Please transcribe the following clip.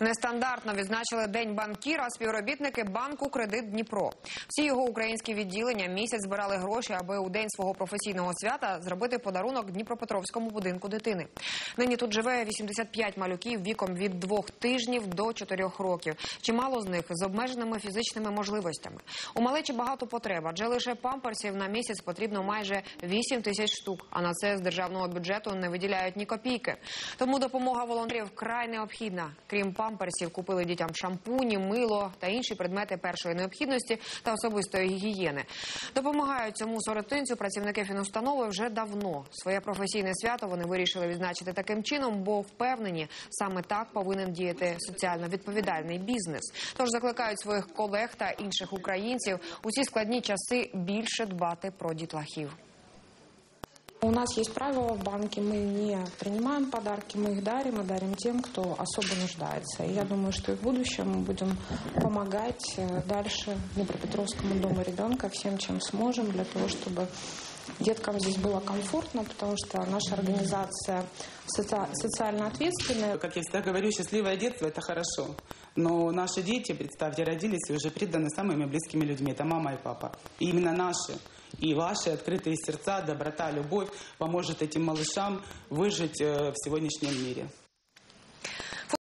Нестандартно відзначили День банкіра співробітники банку Кредит Дніпро. Всі його українські відділення місяць збирали гроші, аби у день свого професійного свята зробити подарунок Дніпропетровському будинку дитини. Нині тут живе 85 малюків віком від двох тижнів до чотирьох років. Чимало з них з обмеженими фізичними можливостями. У малечі багато потреб, адже лише памперсів на місяць потрібно майже 8 тисяч штук. А на це з державного бюджету не виділяють ні копійки. Тому допомога волонтерів вкрай необхідна. Крім памперсів, купили дітям шампуні, мило та інші предмети першої необхідності та особистої гігієни. Допомагають цьому соротинцю працівники фінустанови вже давно. Своє професійне свято вони вирішили відзначити таким чином, бо впевнені, саме так повинен діяти соціально відповідальний бізнес. Тож закликають своїх колег та інших українців у ці складні часи більше дбати про дітлахів. У нас есть правило в банке, мы не принимаем подарки, мы их дарим и дарим тем, кто особо нуждается. И я думаю, что и в будущем мы будем помогать э, дальше Днепропетровскому дому ребенка всем, чем сможем, для того, чтобы деткам здесь было комфортно, потому что наша организация соци- социально ответственная. Как я всегда говорю, счастливое детство – это хорошо. Но наши дети, представьте, родились и уже преданы самыми близкими людьми. Это мама и папа. И именно наши и ваши открытые сердца, доброта, любовь поможет этим малышам выжить э, в сегодняшнем мире.